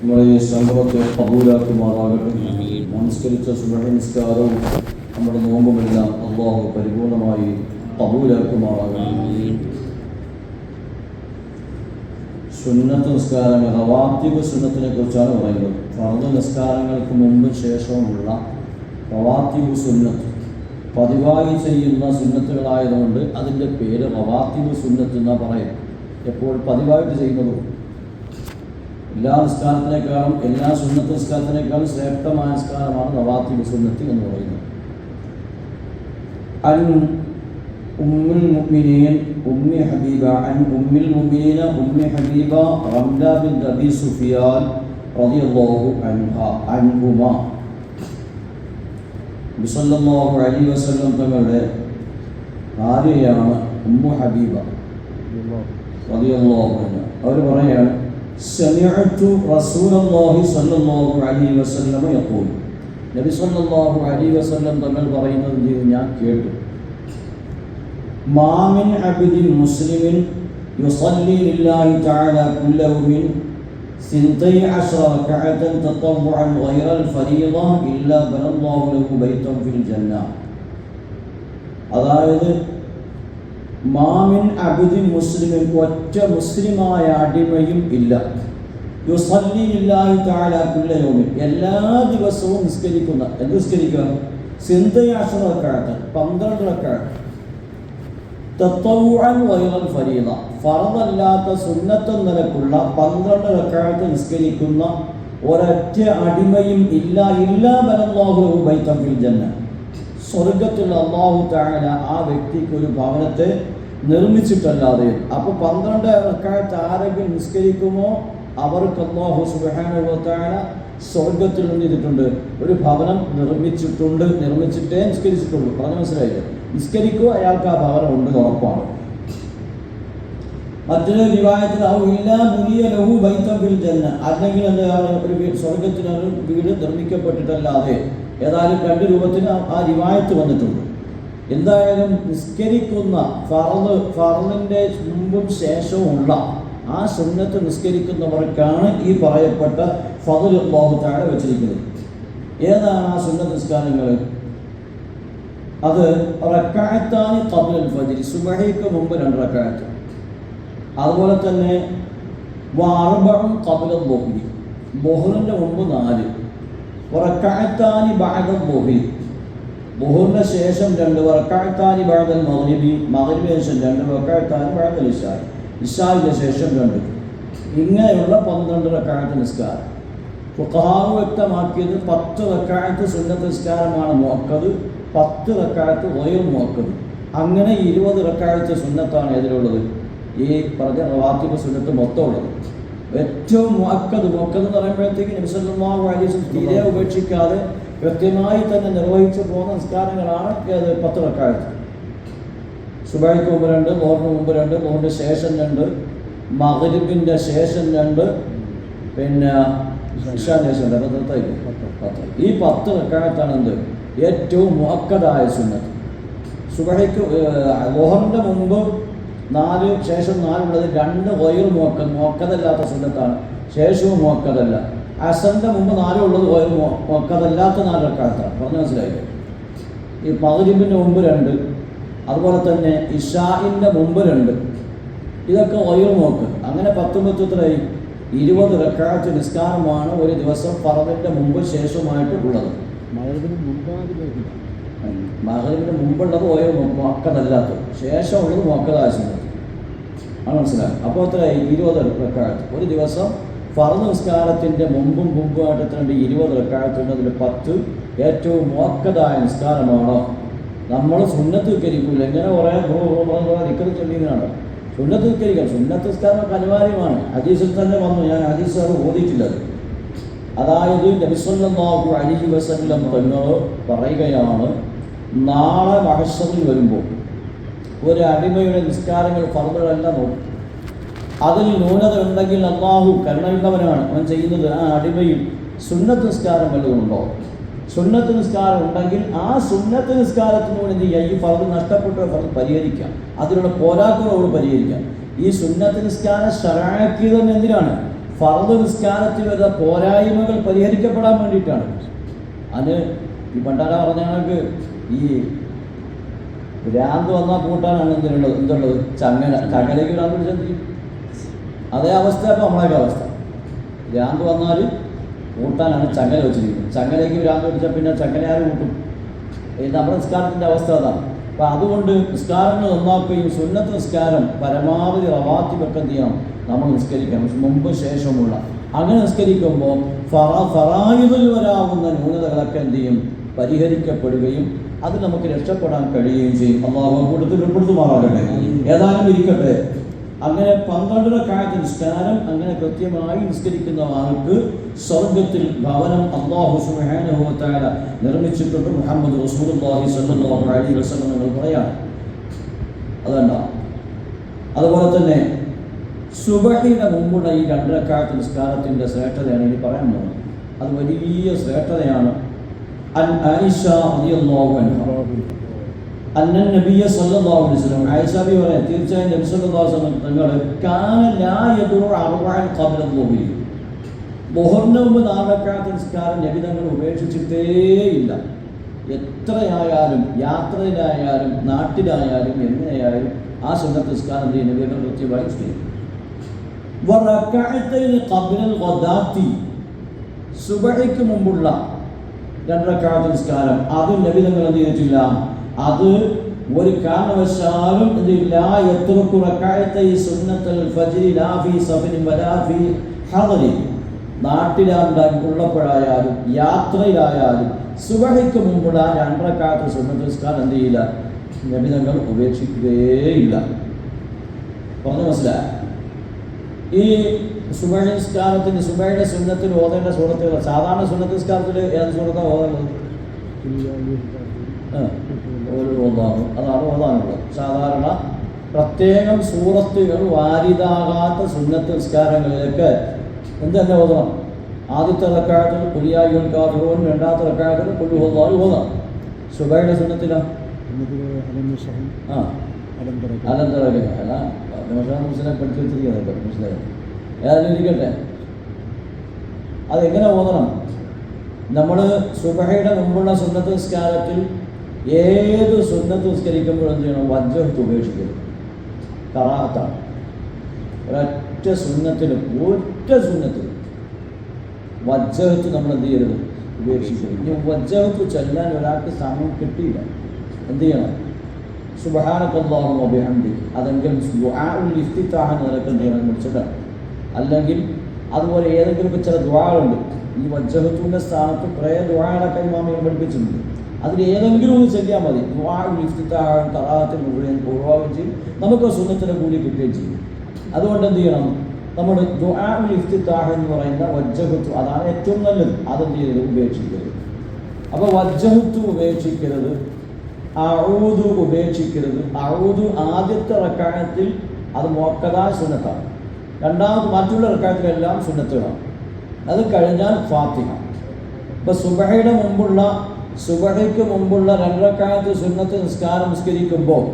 നമ്മുടെ ഈ സംഭവത്തെ കബൂലാക്കുമാറാകട്ടെ നമസ്കരിച്ച സുബഹ നിസ്കാരവും നമ്മുടെ നോമ്പുമെല്ലാം അള്ളാഹു പരിപൂർണമായി കബൂലാക്കുമാറാകട്ടെ. സുന്നത്ത് നിസ്കാരങ്ങൾ റവാത്തിബ് സുന്നത്തിനെ കുറിച്ചാണ് പറയുന്നത്. ഫർദ് നിസ്കാരങ്ങൾക്ക് മുമ്പ് ശേഷവുമുള്ള റവാത്തിബ് സുന്നത്ത്. പതിവായി ചെയ്യുന്ന സുന്നത്തുകളായതുകൊണ്ട് അതിന്റെ പേര് റവാത്തിബ് സുന്നത്ത് എന്നാണ് പറയുന്നത് എപ്പോൾ പതിവായിട്ട് ചെയ്യുന്നതും എല്ലാ നിസ്കാരത്തിനേക്കാളും എല്ലാ സുന്നത്ത് നിസ്കാരത്തിനേക്കാളും ശ്രേഷ്ഠമായ നിസ്കാരമാണ് നവാത്തി സുന്നത്തി എന്ന് പറയുന്നത്. അൻ ഉമ്മുൽ മുഅ്മിനീൻ ഉമ്മി ഹബീബ അൻ ഉമ്മുൽ മുഅ്മിനീന ഉമ്മി ഹബീബ റംല ബിൻ റബി സുഫിയാൻ റളിയല്ലാഹു അൻഹ അൻഹുമ. മുസല്ലല്ലാഹു അലൈഹി വസല്ലം തങ്ങളുടെ ഭാര്യയാണ് ഉമ്മു ഹബീബ. റളിയല്ലാഹു അൻഹ. അവർ പറയാണ് സമിഅതു റസൂലല്ലാഹി സ്വല്ലല്ലാഹു അലൈഹി വസല്ലം യഖൂൽ നബി സ്വല്ലല്ലാഹു അലൈഹി വസല്ലം തങ്ങൾ പറയുന്നത് ചെയ്ത് ഞാൻ കേട്ടു മാമിൻ അബ്ദിൻ മുസ്ലിമിൻ യുസല്ലി ലില്ലാഹി തആല കുല്ല യൗമിൻ سنتي عشر ركعة تطوعا غير الفريضة إلا بنى الله له بيتا في الجنة അതായത് മാമിൻ അബുദിൻ മുസ്ലിമിൻ ഒറ്റ മുസ്ലിമായ അടിമയും ഇല്ല. തആല കുല്ല എല്ലാ ദിവസവും നിസ്കരിക്കുന്ന എന്ത് നിസ്കരിക്കുക? സിന്തയ അഷറ റക്അത്ത് പന്ത്രണ്ട് ഫറദല്ലാത്ത സുന്നത്ത് നിലക്കുള്ള പന്ത്രണ്ട് റക്അത്ത് നിസ്കരിക്കുന്ന ഒരൊറ്റ അടിമയും ഇല്ല. ഇല്ലാ ബലല്ലാഹു ബൈത്തം ഫിൽ ജന്ന. സ്വർഗത്തിൽ അള്ളാഹു തആല ആ വ്യക്തിക്ക് ഒരു ഭവനത്തെ നിർമ്മിച്ചിട്ടല്ലാതെ. അപ്പോൾ പന്ത്രണ്ട് റക്അത്ത് ആരെങ്കിലും നിസ്കരിക്കുമോ? അവർക്ക് അള്ളാഹു തആല സ്വർഗത്തിൽ ചെയ്തിട്ടുണ്ട്. ഒരു ഭവനം നിർമ്മിച്ചിട്ടുണ്ട് നിർമ്മിച്ചിട്ടേ നിസ്കരിച്ചിട്ടുള്ളൂ. പറഞ്ഞു മനസ്സിലായില്ലേ? നിസ്കരിക്കുക അയാൾക്ക് ആ ഭവനം ഉണ്ട് ഉറപ്പാണ്. മറ്റൊരു വിവാഹത്തിൽ അല്ലെങ്കിൽ എന്താണ്? ഒരു വീട് സ്വർഗത്തിന് വീട് നിർമ്മിക്കപ്പെട്ടിട്ടല്ലാതെ. ഏതായാലും രണ്ട് രൂപത്തിന് ആ- രിവായത്ത് വന്നിട്ടുണ്ട്. എന്തായാലും നിസ്കരിക്കുന്ന ഫറന്ന് ഫറന്നിന്റെ മുമ്പും ശേഷവും ഉള്ള ആ സുന്നത്ത് നിസ്കരിക്കുന്നവർക്കാണ് ഈ പറയപ്പെട്ട ഫതുൽ അള്ളാഹു വെച്ചിരിക്കുന്നത്. ഏതാണ് ആ സുന്നത്ത് നിസ്കാരങ്ങൾ അത് റക്കായത്താണ് കബുൽ ഫജിരി സുബഹയ്ക്ക് മുമ്പ് രണ്ട് റക്കായത്ത് അതുപോലെ തന്നെ വാർബം കബുൽ ബൊഹരി ബൊഹറിന്റെ മുമ്പ് നാല്. റക്കായത്താനി ബാഗൽ ബൊഹരി ബൊഹറിന്റെ ശേഷം രണ്ട് വറക്കാത്താനി ബാഗൽ മഗ്രിബി മഗ്രിബിന് ശേഷം രണ്ട് വറക്കാത്താനി ബാഗൽ ഇഷായ് ഇഷായിന്റെ ശേഷം രണ്ട്. ഇങ്ങനെയുള്ള പന്ത്രണ്ട് റക്കായത്ത് നിസ്കാരം. ഫുഖഹാവ് വ്യക്തമാക്കിയത് പത്ത് റക്കായത്ത് സുന്നത്ത് നിസ്കാരമാണ് മുഹക്കത് പത്ത് റക്കായത്ത് വയർ മുഹക്കത് അങ്ങനെ ഇരുപത് റക്കായത്ത് സുന്നത്താണ് ഇതിലുള്ളത് ഈ പറഞ്ഞ റവാത്തിബ് സുന്നത്ത് മൊത്തം ഉള്ളത്. ഏറ്റവും മുഅക്കദ് മുഅക്കത് എന്ന് പറയുമ്പോഴത്തേക്ക് നബിസല്ലാഹു വസല്ലം തീരെ ഉപേക്ഷിക്കാതെ കൃത്യമായി തന്നെ നിർവഹിച്ചു പോകുന്ന നിസ്കാരങ്ങളാണ് ഏത് പത്ത് റക്കായത്ത്. സുബൈക്ക് മുമ്പ് രണ്ട് മോറിന് മുമ്പ് രണ്ട് മോറിന് ശേഷം രണ്ട് മകരിബിന്റെ ശേഷം രണ്ട് പിന്നെ ശേഷം രണ്ട്. പത്ത്. ഈ പത്ത് റക്കായത്താണ് എന്ത്? ഏറ്റവും മുഅക്കദായ സുന്നത്ത്. സുബഹയ്ക്ക് ലോഹറിന്റെ മുമ്പ് നാല് ശേഷം നാലുള്ളത് രണ്ട് വയർ മോക്ക മോക്കതല്ലാത്ത സുന്നത്താണ് ശേഷവും മോക്കതല്ല. അസറിന്റെ മുമ്പ് നാലുള്ളത് വയർ മോക്കതല്ലാത്ത നാല് റക്കായത്താണ് പറഞ്ഞു മനസ്സിലായില്ലേ? ഈ മകരിബിന്റെ മുമ്പ് രണ്ട് അതുപോലെ തന്നെ ഇഷാഹിന്റെ മുമ്പ് രണ്ട്. ഇതൊക്കെ വയർ മോക്ക്. അങ്ങനെ പത്തൊമ്പത്തത്രയായി ഇരുപത് റക്കാറ്റ് നിസ്കാരമാണ് ഒരു ദിവസം പറവിന്റെ മുമ്പ് ശേഷമായിട്ട് ഉള്ളത് മഴവിന് മുമ്പാകെ മകരിബിന് മുമ്പുള്ളത് ഓയോ മക്കതല്ലാത്തത് ശേഷമുള്ളത് മക്കതാശുന്നത് ആണ് മനസ്സിലാക്കുക അപ്പോൾ എത്ര? ഇരുപത് റെക്കാഴത്ത് ഒരു ദിവസം ഫറന്ന് നിസ്കാരത്തിന്റെ മുമ്പും മുമ്പുമായിട്ട് എത്രയുണ്ട് ഇരുപത് റെക്കാഴത്തുണ്ട് അതിൽ പത്ത് ഏറ്റവും മോക്കതായ നിസ്കാരമാണോ. നമ്മൾ സുന്നത്ത് കരിക്കൂല എങ്ങനെ കുറേ നിക്കത് ചൊല്ലിയതാണ്. സുന്നത്ത് വിൽക്കരിക്കാം സുന്നത്ത് നിസ്കാരം അനിവാര്യമാണ്. ഹദീസിൽ തന്നെ വന്നു. ഞാൻ ഹദീസ് അത് ഓതിയിട്ടില്ല അത്. അതായത് നബിസ്വല്ലാഹു അലി വസല്ലം തങ്ങൾ പറയുകയാണ് നാളെ മഹസറിൽ വരുമ്പോൾ ഒരു അടിമയുടെ നിസ്കാരങ്ങൾ ഫർദുകളെല്ലാം നോക്കും. അതിൽ ന്യൂനത ഉണ്ടെങ്കിൽ അള്ളാഹു കരുണയുള്ളവനാണ്. അവൻ ചെയ്യുന്നത് ആ അടിമയിൽ സുന്നത്ത് നിസ്കാരം വല്ലതുണ്ടോ സുന്നത്ത് നിസ്കാരം ഉണ്ടെങ്കിൽ ആ സുന്നത്ത് നിസ്കാരത്തിനോട് എന്ത് ചെയ്യുക ഈ ഫർദ് നഷ്ടപ്പെട്ട ഫർദ് പരിഹരിക്കാം. അതിലുള്ള പോരാക്കുകളോട് പരിഹരിക്കാം. ഈ സുന്നത്ത് നിസ്കാരം ശരണാക്കിയതെന്ന് തന്നെ എന്തിനാണ്? ഫറദ് നിസ്കാരത്തിൽ വരുന്ന പോരായ്മകൾ പരിഹരിക്കപ്പെടാൻ വേണ്ടിയിട്ടാണ്. അത് ഈ പണ്ടാര പറഞ്ഞ കണക്ക് ഈ ഭ്രാന്ത് വന്നാൽ കൂട്ടാനാണ് എന്തിനുള്ളത് എന്തുള്ളത്? ചങ്ങല ചങ്ങലയ്ക്ക് ഭ്രാന്ത് പിടിച്ചാൽ അതേ അവസ്ഥ അപ്പോൾ നമ്മളൊക്കെ അവസ്ഥ. ഭ്രാന്ത് വന്നാൽ കൂട്ടാനാണ് ചങ്ങല വെച്ചിരിക്കുന്നത്. ചങ്ങലയ്ക്ക് ഭ്രാന്ത് പിടിച്ചാൽ പിന്നെ ചങ്ങല ആര് കൂട്ടും ഈ നമ്മുടെ നിസ്കാരത്തിന്റെ അവസ്ഥ അതാണ്. അപ്പം അതുകൊണ്ട് നിസ്കാരങ്ങൾ നന്നാക്കുകയും സുന്നത്ത് നിസ്കാരം പരമാവധി റവാത്തിബൊക്കെ എന്ത് ചെയ്യണം? നമ്മൾ നിസ്കരിക്കണം. പക്ഷെ മുമ്പ് ശേഷമുള്ള. അങ്ങനെ നിസ്കരിക്കുമ്പോൾ ഫറ ഫറായുതിൽ വരാവുന്ന ന്യൂനതകളൊക്കെ എന്ത് ചെയ്യും? പരിഹരിക്കപ്പെടുകയും അത് നമുക്ക് രക്ഷപ്പെടാൻ കഴിയുകയും ചെയ്യും. അള്ളാഹു കൂടുതൽ ഉൾപ്പെടുത്തുമാറാകട്ടെ ഏതായാലും ഇരിക്കട്ടെ. അങ്ങനെ പന്ത്രണ്ടര കാലത്ത് നിസ്കാരം അങ്ങനെ കൃത്യമായി നിസ്കരിക്കുന്ന ആൾക്ക് സ്വർഗത്തിൽ ഭവനം അള്ളാഹു വ നിർമ്മിച്ചിട്ടുണ്ട് മുഹമ്മദ് വസല്ലം നിങ്ങൾ പറയാണ് അതല്ല അതുപോലെ തന്നെ സുബഹിയുടെ മുമ്പുള്ള ഈ രണ്ടരക്കാലത്ത് നിസ്കാരത്തിന്റെ ശ്രേഷ്ഠതയാണ് ഇനി പറയാൻ പോകുന്നത്. അത് വലിയ ശ്രേഷ്ഠതയാണ്. അൻ الله റളിയല്ലാഹു അൻഹ النبي നബിയ സല്ലല്ലാഹു അലൈഹി വസല്ലം ആയിഷ ബി പറയാം തീർച്ചയായും നബി സല്ലല്ലാഹു അലൈഹി വസല്ലം തങ്ങൾ കാന ലാ യദുറു അർബഅൻ ഖബ്ല ദുഹരി ബുഹറിന് മുമ്പ് നാലക്കാലത്ത് നിസ്കാരം നബി തങ്ങൾ ഉപേക്ഷിച്ചിട്ടേയില്ല. എത്രയായാലും യാത്രയിലായാലും നാട്ടിലായാലും എങ്ങനെയായാലും ആ സുന്നത്ത് നിസ്കാരം എന്ത് ചെയ്യും? നബി തങ്ങൾ കൃത്യമായി ചെയ്യും വറക്കഅത്തൈനി ഖബ്ലൽ ഗദാത്തി സുബഹിക്ക് മുമ്പുള്ള രണ്ടരക്കാലത്ത് നിസ്കാരം അതും നബി തങ്ങൾ എന്ത് ചെയ്തിട്ടില്ല. അത് ഒരു കാരണവശാലും ഇതില്ല ഫീ ഉള്ളപ്പോഴായാലും യാത്രയിലായാലും സുബഹിക്ക് മുമ്പുള്ള രണ്ടരക്കാലത്ത് സുന്നത്ത് നിസ്കാരം എന്ത് ചെയ്യില്ല. നബി തങ്ങൾ ഉപേക്ഷിക്കുകയേയില്ല പറഞ്ഞു മനസ്സിലായ? ഈ സുബഹ നിസ്കാരത്തിന് സുബഹയുടെ സുന്നത്തിന് ഓതേണ്ട സുഹൃത്തുക്കൾ സാധാരണ സുന്നത്ത് നിസ്കാരത്തിൽ ഏത് സുഹൃത്ത ഓതേണ്ടത് അതാണ് ഓതാനുള്ളത്. സാധാരണ പ്രത്യേകം സൂറത്തുകൾ വാരിതാകാത്ത സുന്നത്ത് നിസ്കാരങ്ങളിലേക്ക് എന്ത് തന്നെ ഓതണം. ആദ്യത്തെ തക്കാഴത്തിൽ പുലിയായി കാഫിറോൻ രണ്ടാമത്തെ റക്കായത്തിൽ പുല്ലുഹോതായി ഓതാം. സുബഹയുടെ സുന്നത്തിലാണ് ആ. അലന്തരക അല്ല മുസ്ലിം പഠിച്ചു വെച്ചിരിക്കുന്നത് മനസ്സിലായോ? ഏതായാലും ഇരിക്കട്ടെ അതെങ്ങനെ ഓതണം? നമ്മൾ സുബഹയുടെ മുമ്പുള്ള സുന്നത്ത് നിസ്കാരത്തിൽ ഏത് സുന്നത്ത് നിസ്കരിക്കുമ്പോഴും എന്ത് ചെയ്യണം? വജ്രത്ത് ഉപേക്ഷിക്കരുത് കറാത്താണ് ഒരൊറ്റ സുന്നത്തിലും ഒറ്റ സുന്നത്തിലും വജ്രത്ത് നമ്മൾ എന്ത് ചെയ്യരുത്? ഉപേക്ഷിക്കരുത് ഇനി വജ്രത്ത് ചെല്ലാൻ ഒരാൾക്ക് സമയം കിട്ടിയില്ല. എന്ത് ചെയ്യണം? സുബഹാനക്കല്ലാഹു അഭിഹന്തി അതെങ്കിലും എന്ന് എന്ത് ചെയ്യണം? കുറിച്ചിട്ടാണ് അല്ലെങ്കിൽ അതുപോലെ ഏതെങ്കിലും ചില ദ്വാകളുണ്ട് ഈ വജ്ജഹത്തുവിന്റെ സ്ഥാനത്ത് കുറേ ദ്വാകളൊക്കെ കൈമാമി പഠിപ്പിച്ചിട്ടുണ്ട്. അതിൽ ഏതെങ്കിലും ഒന്ന് ചെല്ലിയാൽ മതി. ദ്വാഉൽ ഇഫ്തിതാഹ് തറാത്തിൽ മുഴുവൻ പൂർവാകും ചെയ്യും. നമുക്ക് സുന്നത്തിനെ കൂടി കിട്ടുകയും ചെയ്യും. അതുകൊണ്ട് എന്ത് ചെയ്യണം? നമ്മൾ ഇഫ്തിതാഹ് എന്ന് പറയുന്ന വജ്ജഹത്തു അതാണ് ഏറ്റവും നല്ലത്. അതെന്ത് ചെയ്യരുത്? ഉപേക്ഷിക്കരുത്. അപ്പോൾ വജ്ജഹത്തു ഉപേക്ഷിക്കരുത്. അഴുതു ഉപേക്ഷിക്കരുത്. അഴുതു ആദ്യത്തെ റക്കാണത്തിൽ അത് മോക്കതാ സുന്നത്താണ്. രണ്ടാമത് മറ്റുള്ള റക്കാത്തിലെല്ലാം സുന്നത്തുകളാണ്. അത് കഴിഞ്ഞാൽ ഫാത്തിഹ. ഇപ്പൊ സുബഹയുടെ മുമ്പുള്ള സുബഹയ്ക്ക് മുമ്പുള്ള രണ്ടരക്കാലത്ത് സുന്നത്ത് നിസ്കാരം നിസ്കരിക്കുമ്പോൾ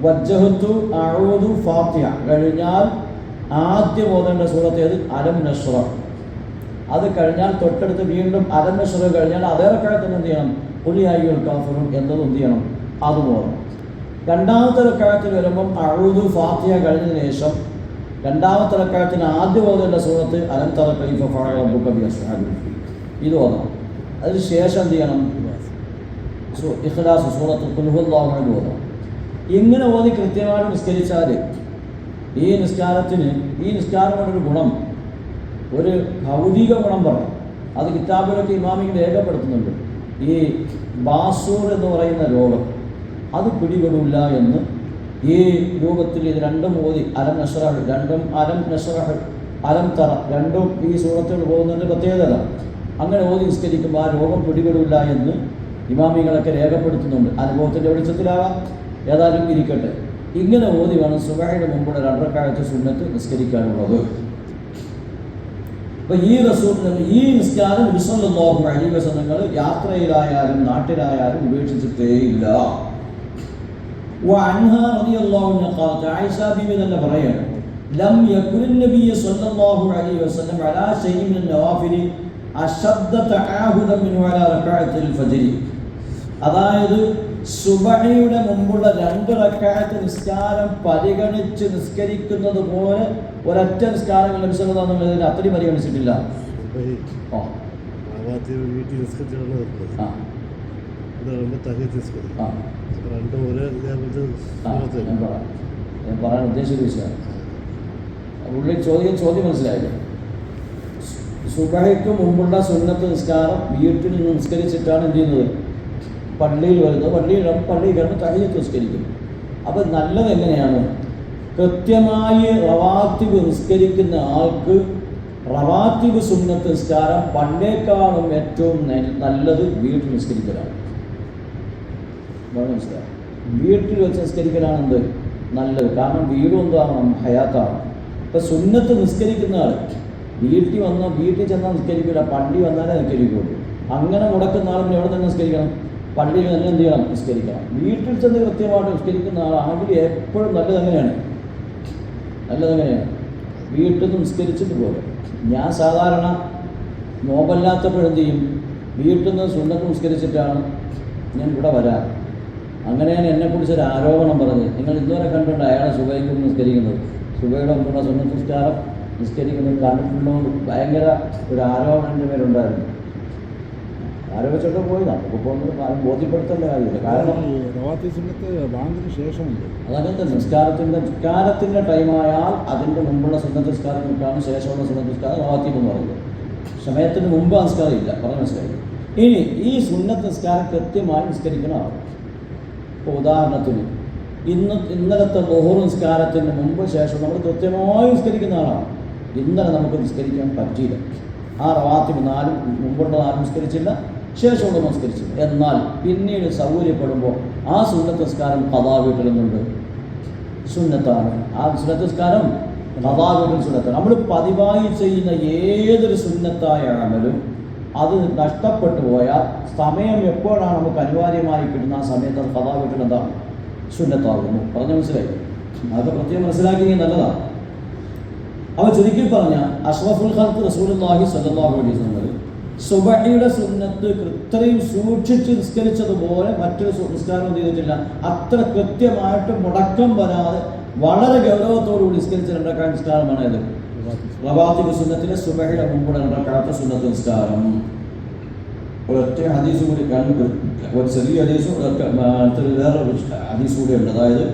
വജ്ജഹത്തു അഴുതു ഫാത്തിഹ. കഴിഞ്ഞാൽ ആദ്യം ഓതേണ്ട സൂറത്ത് ഏത്? അലം നഷ്റ. അത് കഴിഞ്ഞാൽ തൊട്ടടുത്ത് വീണ്ടും അലം നഷ്റ കഴിഞ്ഞാൽ അതേ റക്കായത്തിന് എന്ത് ചെയ്യണം? പുലിയായികൾ കാഫറും എന്നത് എന്ത് ചെയ്യണം? അതുപോലെ രണ്ടാമത്തെ കാലത്ത് വരുമ്പം അഴുതു ഫാത്തിഹ കഴിഞ്ഞതിന് ശേഷം രണ്ടാമത്തെ റക്കാത്തിന് ആദ്യം ഓതേണ്ട സൂറത്ത് അലം തറ കൈഫ ഫാബുക്കബി അസ്ഹാബി ഇത് ഓതണം അതിന് ശേഷം എന്ത് ചെയ്യണം? ഇഖ്ലാസ് സൂറത്ത് കുൽഹുല്ലാഹു ഓതണം ഇങ്ങനെ ഓതി കൃത്യമായിട്ട് നിസ്കരിച്ചാൽ ഈ നിസ്കാരത്തിന് ഈ നിസ്കാരം കൊണ്ടൊരു ഗുണം ഒരു ഭൗതിക ഗുണം പറയും. അത് കിതാബിലൊക്കെ ഇമാമിക്ക് രേഖപ്പെടുത്തുന്നുണ്ട്. ഈ ബാസൂർ എന്ന് പറയുന്ന രോഗം അത് പിടിപെടില്ല എന്ന് ഈ രൂപത്തിൽ ഇത് രണ്ടും ഓതി. അലം നസറാഹ് രണ്ടും അലം നസറാഹ് അലം തറ രണ്ടും ഈ സൂറത്തുകൾ പോകുന്നതിന്റെ പ്രത്യേകത. അങ്ങനെ ഓതി നിസ്കരിക്കുമ്പോൾ ആ രോഗം പിടിപെടില്ല എന്ന് ഇമാമികളൊക്കെ രേഖപ്പെടുത്തുന്നുണ്ട്. അനുഭവത്തിന്റെ വെളിച്ചത്തിലാവാം. ഏതായാലും ഇരിക്കട്ടെ. ഇങ്ങനെ ഓതി വേണം സുബഹയുടെ മുമ്പുള്ള രണ്ടരക്കാലത്ത് സുന്നത്ത് നിസ്കരിക്കാനുള്ളത്. അപ്പൊ ഈ റസൂൽ ഈ നിസ്കാരം അലൈഹി വസല്ലങ്ങൾ യാത്രയിലായാലും നാട്ടിലായാലും ഉപേക്ഷിച്ചിട്ടേയില്ല. وعنها رضي الله عنها قالت عائشة ബീവി തന്നെ പറയാണ് ലം യകുൻ നബിയ സ്വല്ലല്ലാഹു അലൈഹി വസല്ലം അലാ ശൈഇൻ മിൻ നവാഫിലി അശദ്ദ തആഹുദൻ മിൻ അലാ റകഅത്തിൽ ഫജ്രി അതായത് സുബഹയുടെ മുമ്പുള്ള രണ്ട് റക്കായത്ത് നിസ്കാരം പരിഗണിച്ച് നിസ്കരിക്കുന്നത് പോലെ ഒരൊറ്റ നിസ്കാരങ്ങൾ ലഭിച്ചതെന്നുള്ളതിന് അത്രയും പരിഗണിച്ചിട്ടില്ല അപ്പൊ ഈ ഓ ആവാത്തി വീട്ടിൽ നിസ്കരിച്ചാണ് നിർത്തുന്നത് ആ ഞാൻ പറയാം ഞാൻ പറയാൻ ഉദ്ദേശിച്ച വിഷയമാണ്. ഉള്ളിൽ ചോദ്യം ചോദ്യം മനസ്സിലായില്ലേ? സുബഹയ്ക്ക് മുമ്പുള്ള സുന്നത്ത് നിസ്കാരം വീട്ടിൽ നിന്ന് നിസ്കരിച്ചിട്ടാണ് എന്ത് ചെയ്യുന്നത്? പള്ളിയിൽ വരുന്നത്. പള്ളിയിൽ പള്ളിയിൽ കിടന്ന് തഹജത്ത് നിസ്കരിക്കും അപ്പം നല്ലത് എങ്ങനെയാണ്? കൃത്യമായി റവാത്തിബ് നിസ്കരിക്കുന്ന ആൾക്ക് റവാത്തിബ് സുന്നത്ത് നിസ്കാരം പണ്ടേക്കാളും ഏറ്റവും നല്ലത് വീട്ടിൽ നിസ്കരിക്കലാണ്. മനസ്സിലായി. വീട്ടിൽ വെച്ച് നിസ്കരിക്കലാണ് എന്ത് നല്ലത്. കാരണം വീടും എന്താവണം ഹയാത്താണ്. ഇപ്പം സുന്നത്ത് നിസ്കരിക്കുന്ന ആൾ വീട്ടിൽ വന്നാൽ വീട്ടിൽ ചെന്നാൽ നിസ്കരിക്കില്ല പള്ളി വന്നാലേ നിസ്കരിക്കുള്ളൂ. അങ്ങനെ മുടക്കുന്ന ആൾ പിന്നെ എവിടെ തന്നെ നിസ്കരിക്കണം? പള്ളിയിൽ തന്നെ എന്ത് ചെയ്യണം? നിസ്കരിക്കണം. വീട്ടിൽ ചെന്ന് കൃത്യമായിട്ട് നിസ്കരിക്കുന്ന ആളാണെങ്കിൽ എപ്പോഴും നല്ലത് എങ്ങനെയാണ് നല്ലത് എങ്ങനെയാണ് വീട്ടിൽ നിന്ന് നിസ്കരിച്ചിട്ട് പോലെ ഞാൻ സാധാരണ നോമ്പല്ലാത്തപ്പോഴെന്ത് ചെയ്യും? വീട്ടിൽ നിന്ന് സുന്നത്ത് നിസ്കരിച്ചിട്ടാണ് ഞാൻ ഇവിടെ വരാം അങ്ങനെയാണ് എന്നെക്കുറിച്ച് ഒരു ആരോപണം പറഞ്ഞത് നിങ്ങൾ ഇതുവരെ കണ്ടിട്ടുണ്ട് അയാളെ സുബൈക്കും നിസ്കരിക്കുന്നത്. സുബൈയുടെ മുമ്പുള്ള സുന്നത്ത് സംസ്കാരം നിസ്കരിക്കുന്നത് കണ്ടിട്ടുള്ളതുകൊണ്ട് ഭയങ്കര ഒരു ആരോപണം എന്റെ മേലുണ്ടായിരുന്നു. ആരോപിച്ചൊക്കെ പോയി നമുക്ക് പോകുന്നത് ബോധ്യപ്പെടുത്തേണ്ട കാര്യമില്ല. കാരണം അതങ്ങനെ തന്നെ നിസ്കാരത്തിന്റെ നിസ്കാരത്തിന്റെ ടൈമായാൽ അതിന്റെ മുമ്പുള്ള സുന്നത്ത് നിസ്കാരം നിൽക്കാണ് ശേഷമുള്ള സുന്നത്ത് നിസ്കാരം റവാത്തീബ് എന്ന് പറയുന്നത്. സമയത്തിന് മുമ്പ് നിസ്കാരം ഇല്ല. പറഞ്ഞ മനസ്സിലായി. ഇനി ഈ സുന്നത്ത് നിസ്കാരം കൃത്യമായി നിസ്കരിക്കണം? ഇപ്പോൾ ഉദാഹരണത്തിന് ഇന്ന് ഇന്നലത്തെ ബഹുർ നിസ്കാരത്തിന് മുമ്പ് ശേഷം നമ്മൾ കൃത്യമായി നിസ്കരിക്കുന്ന ആളാണ്. ഇന്നലെ നമുക്ക് നിസ്കരിക്കാൻ പറ്റിയില്ല. ആ റവാത്തിന് നാലും മുമ്പുള്ള നാലും നിസ്കരിച്ചില്ല ശേഷമുള്ള നിസ്കരിച്ചില്ല. എന്നാൽ പിന്നീട് സൗകര്യപ്പെടുമ്പോൾ ആ സുന്നത്ത് നിസ്കാരം കഥാ വീട്ടിലുന്നുണ്ട് സുന്നത്താണ്. ആ സുന്നത്ത് നിസ്കാരം കഥാ വീട്ടിൽ സുന്നത്താണ്. നമ്മൾ പതിവായി ചെയ്യുന്ന ഏതൊരു സുന്നത്തായ അമലും അത് നഷ്ടപ്പെട്ടു പോയാൽ സമയം എപ്പോഴാണ് നമുക്ക് അനിവാര്യമായി കിട്ടുന്ന ആ സമയത്ത് അത് കഥാ വീട്ടിൽ എന്താണ് ശൂന്യത്താകുന്നു പറഞ്ഞ മനസ്സിലായി? അത് പ്രത്യേകം മനസ്സിലാക്കിയെങ്കിൽ നല്ലതാണ് അവ ചുരുക്കി പറഞ്ഞ അഷ്റഫുൽ ഖൽക്ക് റസൂലുള്ളാഹി സ്വല്ലല്ലാഹു അലൈഹി വസല്ലം സുന്നത്ത് ഇത്രയും സൂക്ഷിച്ച് നിസ്കരിച്ചതുപോലെ മറ്റൊരു നിസ്കാരം ചെയ്തിട്ടില്ല. അത്ര കൃത്യമായിട്ട് മുടക്കം വരാതെ വളരെ ഗൗരവത്തോടുകൂടി നിസ്കരിച്ച രണ്ടക്കാൽ നിസ്കാരമാണ് റവാത്തി റവാത്തിബ് സുന്നത്തിലെ സുബഹിയുടെ മുമ്പുള്ള രണ്ടക്കാലത്തെ സുന്നത്ത് നിസ്കാരം. ഒരൊറ്റ ഹദീസ് കൂടി കണ്ടു ഒരു ചെറിയ ഹദീസും ഒരൊറ്റ വേറെ ഹദീസ് കൂടി ഉണ്ട്. അതായത്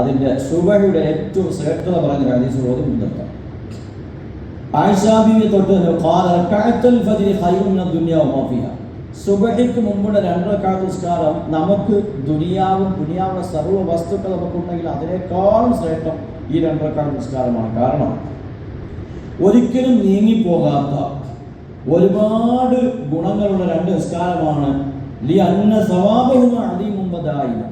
അതിന്റെ സുബഹിയുടെ ഏറ്റവും ശ്രേഷ്ഠത പറഞ്ഞ ഹദീസ് കൂടി നിർത്താം ആയിഷാബിയെ തൊട്ട് തന്നെ സുബഹിക്ക് മുമ്പുള്ള രണ്ടരക്കാത്ത നിസ്കാരം നമുക്ക് ദുനിയാവും ദുനിയാവുള്ള സർവ വസ്തുക്കൾ നമുക്കുണ്ടെങ്കിൽ അതിനേക്കാളും ശ്രേഷ്ഠം ഈ രണ്ടരക്കാത്ത നിസ്കാരമാണ്. കാരണം ഒരിക്കലും നീങ്ങിപ്പോകാത്ത ഒരുപാട് ഗുണങ്ങളുള്ള രണ്ട് നിസ്കാരമാണ്. ലി അന്ന സവാബഹും അതിമുമ്പതായില്ല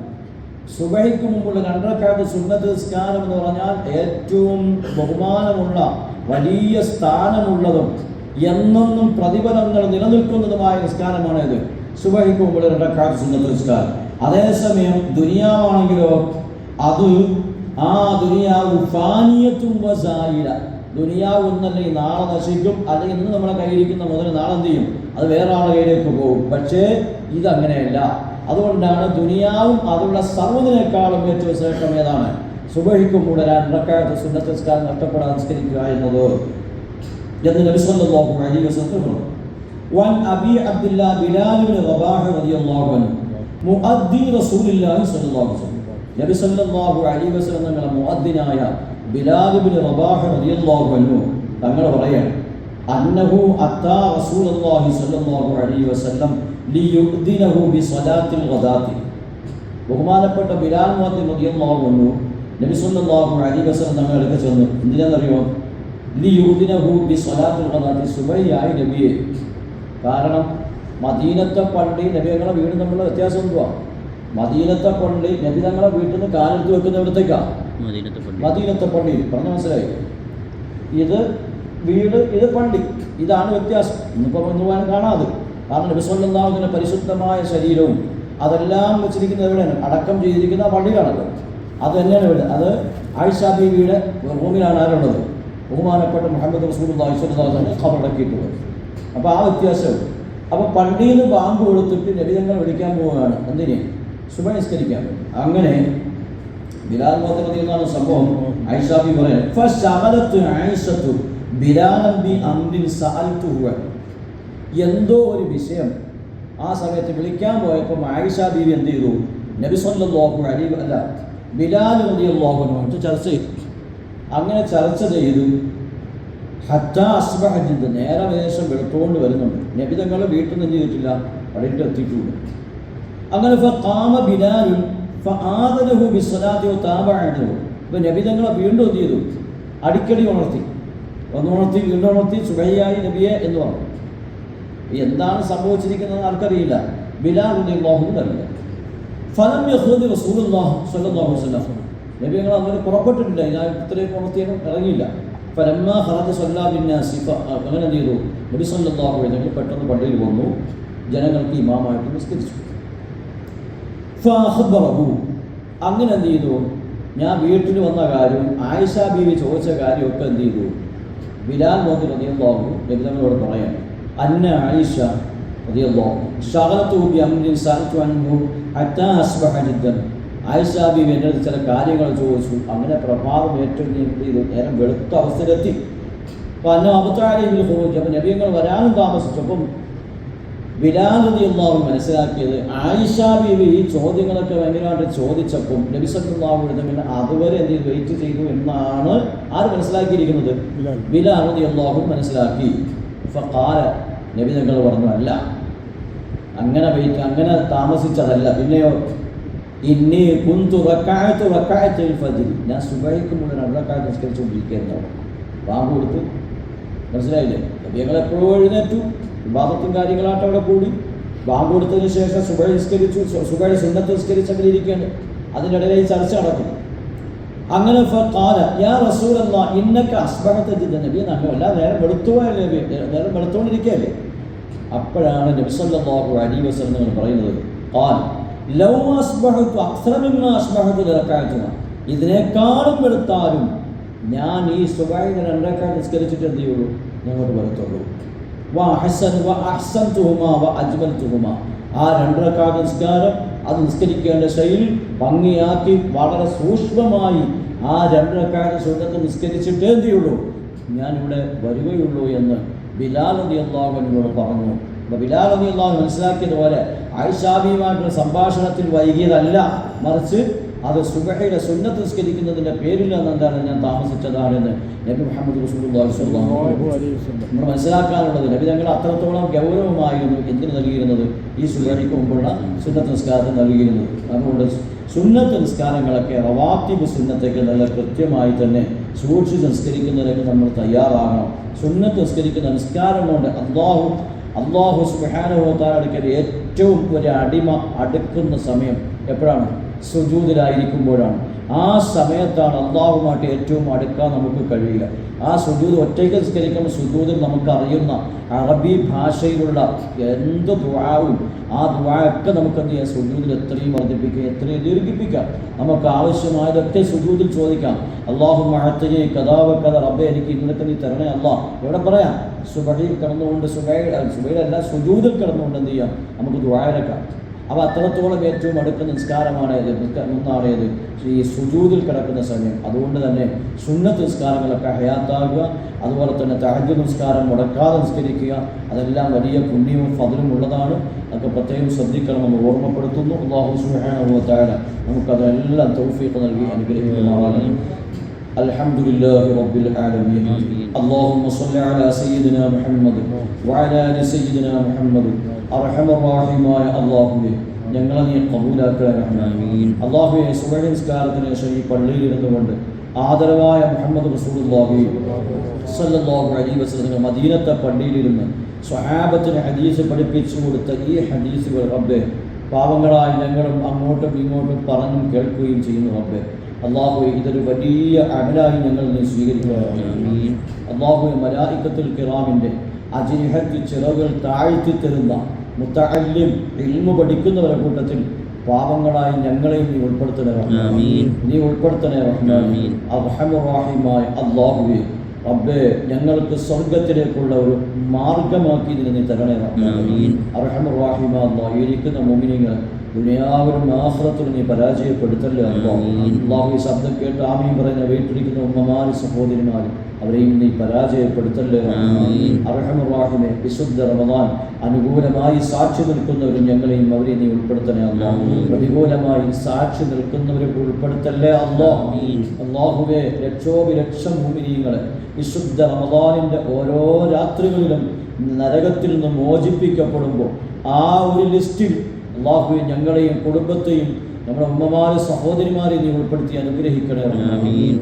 സുബഹിക്ക് മുമ്പുള്ള രണ്ടരക്കാലത്ത് സുന്നത്ത് നിസ്കാരം എന്ന് പറഞ്ഞാൽ ഏറ്റവും ബഹുമാനമുള്ള വലിയ സ്ഥാനമുള്ളതും എന്നെന്നും പ്രതിഫലങ്ങൾ നിലനിൽക്കുന്നതുമായ നിസ്കാരമാണ് ഇത് സുബഹിക്ക് മുമ്പുള്ള രണ്ടരക്കാലത്ത് സുന്നത്ത് നിസ്കാരം. അതേസമയം ദുനിയാവാണെങ്കിലോ അത് ആ ദുനിയാവ് ഫാനിയത്തും വസായില. ദുനിയാവ് ഇന്നല്ലെങ്കിൽ നാളെ നശിക്കും. അല്ലെങ്കിൽ ഇന്ന് നമ്മളെ കയ്യിരിക്കുന്ന മുതൽ നാളെ എന്ത് ചെയ്യും? അത് വേറെ ആളുടെ കയ്യിലേക്ക് പോകും. പക്ഷേ ഇതങ്ങനെയല്ല. അതുകൊണ്ടാണ് ദുനിയാവും അതുള്ള സർവതിനേക്കാളും ഏറ്റവും ശ്രേഷ്ഠം ഏതാണ്? സുബഹിക്കും കൂടെ രണ്ടക്കാലത്ത് സുന്നത്ത് നിസ്കാരം നഷ്ടപ്പെടാൻ നിസ്കരിക്കുക എന്നത്. എന്ന് നബി സല്ലല്ലാഹു അലൈഹി വസല്ലം പറഞ്ഞു. വൻ അബി അബ്ദുല്ലാ ബിലാൽ റബാഹ റളിയല്ലാഹു അൻഹു. മുഅദ്ദി റസൂലുള്ളാഹി സ്വല്ലല്ലാഹു അലൈഹി വസല്ലം. നബി സല്ലല്ലാഹു അലൈഹി വസല്ലം തങ്ങളുടെ മുഅദ്ദിനായ അൻഹു തങ്ങൾ പറയാണ് അന്നഹു അത്താ സ്വല്ലല്ലാഹു അലൈഹി വസല്ലം ലിയുദ്ദിനഹു ഗദാത്തി ബഹുമാനപ്പെട്ട ബിലാൽ മുഅദ്ദിൻ റളിയല്ലാഹു അൻഹു നബി സ്വല്ലല്ലാഹു അലൈഹി വസല്ലം ചെന്നു എന്തിനാണെന്നറിയോ ലിയുദ്ദിനഹു ഗദാത്തി നബിയെ. കാരണം മദീനത്തെ പള്ളി നബിയങ്ങളെ വീട് തമ്മിലുള്ള വ്യത്യാസം എന്തുവാ? മദീനത്തെ പള്ളി നബി തങ്ങളെ വീട്ടിൽ നിന്ന് കാലെടുത്ത് വെക്കുന്ന ഇവിടത്തേക്കാണ് മദീനത്തെ പള്ളി. പറഞ്ഞ മനസ്സിലായി? ഇത് വീട് ഇത് പള്ളി. ഇതാണ് വ്യത്യാസം. ഇന്നിപ്പോൾ ഇന്ന് പോകാൻ കാണാതെ. കാരണം നബിസ്വല്ലാഹുവിന്റെ പരിശുദ്ധമായ ശരീരവും അതെല്ലാം വെച്ചിരിക്കുന്നത് എവിടെയാണ്? അടക്കം ചെയ്തിരിക്കുന്ന ആ പള്ളിയിലാണല്ലോ അത് തന്നെയാണ് ഇവിടെ. അത് ആയിഷ ബീവിയുടെ റൂമിലാണ് ആരുള്ളത്? ബഹുമാനപ്പെട്ട മുഹമ്മദ് റസൂൽ ഖബറടക്കിയിട്ടുള്ളത് അപ്പോൾ ആ വ്യത്യാസം. അപ്പോൾ പള്ളിയിൽ ബാങ്ക് കൊടുത്തിട്ട് നബിതങ്ങൾ വിളിക്കാൻ പോവുകയാണ്. എന്തിന്? സുബ നിസ്കരിക്കാൻ അങ്ങനെ ബിലാൽ മോദി എന്നാണ് സംഭവം ഐഷാബി അൻ. എന്തോ ഒരു വിഷയം. ആ സമയത്ത് വിളിക്കാൻ പോയപ്പോൾ ആയിഷ ബീവി എന്ത് ചെയ്തു? നബി സല്ലല്ലാഹു അലൈഹി അല്ല ബിലാൽ റളിയല്ലാഹു അൻഹു ചർച്ച ചെയ്തു. അങ്ങനെ ചർച്ച ചെയ്തു. ഹത്ത അസ്ബഹ ജിദ്ദ് നേരെ വേഷം വെളുത്തുകൊണ്ട് വരുന്നുണ്ട്. നബി തങ്ങൾ വീട്ടിൽ നിന്ന് ചെയ്തിട്ടില്ല? അവിടെ എത്തിയിട്ടുണ്ട്. അങ്ങനെ ഫാമ ബിലാലുൻ ഫആദലഹു ബിസ്സലാത്തി വതാബഅഹു. അപ്പോൾ നബി തങ്ങളെ വീണ്ടും എന്ത് ചെയ്തു? അടിക്കടി ഉണർത്തി. ഒന്ന് ഉണർത്തി വീണ്ടും ഉണർത്തി സുബഹിയായി നബിയെ എന്ന് പറഞ്ഞു. എന്താണ് സംഭവിച്ചിരിക്കുന്നത് ആർക്കറിയില്ല. ബിലാൽ ഫലം അലൈഹി വസല്ലം. അങ്ങനെ പുറപ്പെട്ടിട്ടില്ല. ഞാൻ ഇത്രയും ഉണർത്തിയാലും ഇറങ്ങിയില്ല സല്ലാ അങ്ങനെ എന്ത് ചെയ്തു? നബി സല്ലല്ലാഹു അലൈഹി പെട്ടെന്ന് പള്ളിയിൽ വന്നു. ജനങ്ങൾക്ക് ഇമാമായിട്ട് നിസ്കരിച്ചു. അങ്ങനെ എന്ത് ചെയ്തു? ഞാൻ വീട്ടിൽ വന്ന കാര്യം ആയിഷ ബീവി ചോദിച്ച കാര്യമൊക്കെ എന്ത് ചെയ്തു? ബിലാൽ മോദി റളിയല്ലാഹു ലഭിതങ്ങളോട് പറയാൻ അന്ന ആയിഷ റളിയല്ലാഹു ഷഗലത്തു ബി സഅൽതു അൻഹു ആയിഷ ബീവി അടുത്ത് ചില കാര്യങ്ങൾ ചോദിച്ചു. അങ്ങനെ പ്രഭാവം ഏറ്റവും എന്ത് ചെയ്തു. നേരം വെളുത്ത അവസരത്തിൽ. അപ്പോൾ അന്ന അബുത്താലിബിൽ ഹോജ് അപ്പം നബിയങ്ങൾ വരാനും താമസിച്ചു. റളിയല്ലാഹു മനസ്സിലാക്കിയത് ആയിഷ ബീവി ഈ ചോദ്യങ്ങളൊക്കെ ഭയങ്കരമായിട്ട് ചോദിച്ചപ്പോൾ നബി സല്ലല്ലാഹു അലൈഹി വസല്ലം അതുവരെ എന്ത് ചെയ്തു വെയിറ്റ് ചെയ്തു എന്നാണ് ആര് മനസ്സിലാക്കിയിരിക്കുന്നത്? റളിയല്ലാഹു മനസ്സിലാക്കി. ഫഖാല നബി ഞങ്ങൾ പറഞ്ഞു അല്ല അങ്ങനെ വെയിറ്റ് അങ്ങനെ താമസിച്ചതല്ല. പിന്നെയോ ഇന്നി കുന്തു റക്കായത്ത് റക്കായത്തിൽ ഫജ്ർ ഞാൻ സുബൈക്ക് മുഴുവൻ അറക്കായത്ത് നിസ്കരിച്ചുകൊണ്ടിരിക്കുകയായിരുന്നു ബാങ്ക് കൊടുത്ത്. മനസ്സിലായില്ലേ? നബിയങ്ങൾ എപ്പോഴും എഴുന്നേറ്റു. വിവാദത്തും കാര്യങ്ങളായിട്ട് അവിടെ കൂടി. ബാങ്ക് കൊടുത്തതിന് ശേഷം സുഖനിസ്കരിച്ചു നിസ്കരിച്ചു സു- സുബൈ സുന്നത്ത് നിസ്കരിച്ച് അങ്ങനെ ഇരിക്കുകയാണ്. ഈ ചർച്ച നടക്കുന്നു. അങ്ങനെ ഫഖാല യാ റസൂലല്ലാ ഇന്നക അസ്ബഹത ജിദ്ദ നബി നമ്മൾ നേരം നബി നേരം വെളുത്തുകൊണ്ടിരിക്കുകയല്ലേ? അപ്പോഴാണ് നബി സല്ലല്ലാഹു അലൈഹി വസല്ലം നിങ്ങൾ പറയുന്നത്. കാൽ ഇതിനേക്കാളും വെളുത്താലും ഞാൻ ഈ സുബൈന് രണ്ടേക്കാൾ നിസ്കരിച്ചിട്ട് എന്ത് ചെയ്യുള്ളൂ? ഞങ്ങോട്ട് വരത്തുള്ളൂ. വ വ ആ രണ്ടരക്കാത്ത നിസ്കാരം അത് നിസ്കരിക്കേണ്ട ശൈലി ഭംഗിയാക്കി വളരെ സൂക്ഷ്മമായി ആ രണ്ടരക്കാരുടെ സുന്നത്ത് നിസ്കരിച്ചിട്ടേ എന്തിയുള്ളൂ ഞാനിവിടെ വരികയുള്ളൂ എന്ന് ബിലാൽ അലി അള്ളാഹുവിനോട് പറഞ്ഞു. അപ്പോൾ ബിലാൽ അലി അള്ളാഹു മനസ്സിലാക്കിയതുപോലെ ആയിഷാബിയുമായിട്ടുള്ള സംഭാഷണത്തിൽ വൈകിയതല്ല മറിച്ച് അത് സുബഹയുടെ സുന്നത്ത് നിസ്കരിക്കുന്നതിന്റെ പേരിൽ നിന്ന് എന്താണ് ഞാൻ താമസിച്ചതാണെന്ന് നബി മുഹമ്മദ് റസൂലുള്ളാഹി സ്വല്ലല്ലാഹു അലൈഹി വസല്ലം അലൈഹി നമ്മൾ മനസ്സിലാക്കാനുള്ളത് നബി തങ്ങൾ അത്രത്തോളം ഗൗരവമായിരുന്നു എന്തിന് നൽകിയിരുന്നത്? ഈ സുബഹയ്ക്ക് മുമ്പുള്ള സുന്നത്ത് നിസ്കാരത്തിന് നൽകിയിരുന്നത് അതുകൊണ്ട് സുന്നത്ത് നിസ്കാരങ്ങളൊക്കെ റവാത്തിബ് സുന്നത്തൊക്കെ നല്ല കൃത്യമായി തന്നെ സൂക്ഷിച്ച് നിസ്കരിക്കുന്നതിനൊക്കെ നമ്മൾ തയ്യാറാകണം. സുന്നത്ത് നിസ്കരിക്കുന്ന നിസ്കാരം കൊണ്ട് അള്ളാഹു അള്ളാഹു സുബാനുഭവത്താലടുക്കൽ ഏറ്റവും ഒരു അടിമ അടുക്കുന്ന സമയം എപ്പോഴാണ്? സുജൂതിലായിരിക്കുമ്പോഴാണ് ആ സമയത്താണ് അള്ളാഹുമായിട്ട് ഏറ്റവും അടുക്കാൻ നമുക്ക് കഴിയുക ആ സുജൂത് ഒറ്റയ്ക്ക് നിസ്കരിക്കുമ്പോൾ സുജൂതിൽ നമുക്ക് അറിയുന്ന അറബി ഭാഷയിലുള്ള എന്ത് ദ്വാവും ആ ദുആയൊക്കെ നമുക്ക് എന്ത് ചെയ്യാം? സുജൂതിൽ എത്രയും വർദ്ധിപ്പിക്കുക എത്രയും ദീർഘിപ്പിക്കാം നമുക്ക് ആവശ്യമായതൊക്കെ സുജൂതിൽ ചോദിക്കാം. അള്ളാഹു മഴത്തേ കഥാവ കഥ റബ്ബെ എനിക്ക് ഇന്നത്തെ നീ തരണേ അള്ളാഹ് ഇവിടെ പറയാം? സുബഹിയിൽ കിടന്നുകൊണ്ട് സുബൈ സുബൈലല്ല സുജൂതിൽ കിടന്നുകൊണ്ട് എന്ത് ചെയ്യാം? നമുക്ക് ദുആയിരക്കാം അപ്പോൾ അത്രത്തോളം ഏറ്റവും അടുത്ത നിസ്കാരമാണ് ഒന്നാണ് ഈ സുജൂതിൽ കിടക്കുന്ന സമയം. അതുകൊണ്ട് തന്നെ സുന്നത്ത് നിസ്കാരങ്ങളൊക്കെ ഹയാത്താകുക അതുപോലെ തന്നെ തഹജ് നിസ്കാരം മുടക്കാതെ നിസ്കരിക്കുക അതെല്ലാം വലിയ പുണ്യവും ഫതിലും ഉള്ളതാണ്. അതൊക്കെ പ്രത്യേകം ശ്രദ്ധിക്കണമെന്ന് ഓർമ്മപ്പെടുത്തുന്നു. അള്ളാഹു സുഹാനുഭവത്തായ നമുക്കതെല്ലാം തൗഫീഖ് നൽകി അനുഗ്രഹിക്കുമാറാകണം الحمد لله رب العالمين اللهم صل على سيدنا محمد وعلى ال سيدنا محمد ارحم الراحمين اللهم ഞങ്ങളെ നീ കബൂലാക്കണമീൻ അള്ളാഹുയെ സുബഹ നിസ്കാരത്തിന് ശേഷം ഈ പള്ളിയിൽ ഇരുന്നുകൊണ്ട് ആദരവായ മുഹമ്മദ് റസൂലുള്ളാഹി സല്ലല്ലാഹു അലൈഹി വസല്ലം മദീനത്തെ പള്ളിയിലിരുന്ന് സ്വഹാബത്തിന് ഹദീസ് പഠിപ്പിച്ചു കൊടുത്ത ഈ ഹദീസുകൾ റബ്ബെ പാവങ്ങളായി ഞങ്ങളും അങ്ങോട്ടും ഇങ്ങോട്ടും പറഞ്ഞും കേൾക്കുകയും ചെയ്യുന്നു റബ്ബെ. അള്ളാഹു ഇതൊരു വലിയ അമലായി ഞങ്ങൾ നീ സ്വീകരിക്കുക അള്ളാഹുവെ മലായിക്കത്തുൽ കിറാമിന്റെ അജിഹത്ത് ചിറകുകൾ താഴ്ത്തി തരുന്ന മുത്തല്യം ഇൽമു പഠിക്കുന്നവരുടെ കൂട്ടത്തിൽ പാപങ്ങളായി ഞങ്ങളെയും നീ ഉൾപ്പെടുത്തണേ. നീ ഉൾപ്പെടുത്തണേ റഹ്മാൻ. അള്ളാഹുവെ റബ്ബേ ഞങ്ങൾക്ക് സ്വർഗത്തിലേക്കുള്ള ഒരു മാർഗമാക്കി ഇതിനെ നീ തരണേ അല്ലാഹ് ഇരിക്കുന്ന മുഅ്മിനീങ്ങളെ ദുനിയാവിലും ആഖിറത്തിലും നീ പരാജയപ്പെടുത്തല്ലേ അള്ളാഹു ഈ ശബ്ദം കേട്ട് ആമീൻ പറയുന്ന വീട്ടിലിരിക്കുന്ന ഉമ്മമാരും സഹോദരിമാരും അവരെയും നീ പരാജയപ്പെടുത്തല്ലേ അർഹമുറാഹിനെ വിശുദ്ധ റമദാൻ അനുകൂലമായി സാക്ഷി നിൽക്കുന്നവരും ഞങ്ങളെയും അവരെയും നീ ഉൾപ്പെടുത്തണേ ആമീൻ. പ്രതികൂലമായി സാക്ഷി നിൽക്കുന്നവരെ ഉൾപ്പെടുത്തല്ലേ ആമീൻ. അള്ളാഹുവെ ലക്ഷോപിലക്ഷം ഭൂമിനീങ്ങളെ വിശുദ്ധ റമദാനിന്റെ ഓരോ രാത്രികളിലും നരകത്തിൽ നിന്ന് മോചിപ്പിക്കപ്പെടുമ്പോൾ ആ ഒരു ലിസ്റ്റിൽ അള്ളാഹുവെ ഞങ്ങളെയും കുടുംബത്തെയും നമ്മുടെ ഉമ്മമാരെ സഹോദരിമാരെ നീ ഉൾപ്പെടുത്തി അനുഗ്രഹിക്കണേ.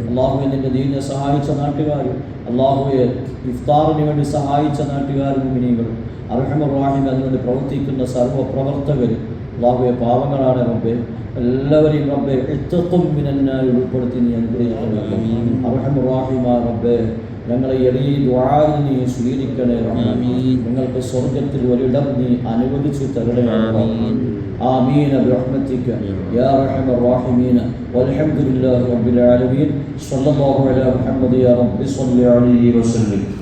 അള്ളാഹുവെ നിന്റെ ദീനെ സഹായിച്ച നാട്ടുകാരും അള്ളാഹുവെ ഇഫ്താറിന് വേണ്ടി സഹായിച്ച നാട്ടുകാരും ഭൂമിനീങ്ങളും അർഹമറാഹിം അതിനുവേണ്ടി പ്രവർത്തിക്കുന്ന സർവപ്രവർത്തകരും അള്ളാഹുവെ പാവങ്ങളാണ് റബ്ബെ. എല്ലാവരെയും റബ്ബെ എത്തും പിന്നെ ഉൾപ്പെടുത്തി നീ അനുഗ്രഹിക്കണേ. അർഹമറാഹിമാ റബ്ബെ. ഞങ്ങളെ എളിയ ദ്വാരിൽ നീ സ്വീകരിക്കണേ റബ്ബേ. ആമീൻ. നിങ്ങൾക്ക് സ്വർഗത്തിൽ ഒരിടം നീ അനുവദിച്ചു തരണേ റബ്ബേ. ആമീൻ. آمين برحمتك يا أرحم الراحمين والحمد لله رب العالمين صلى الله على محمد يا رب صل عليه وسلم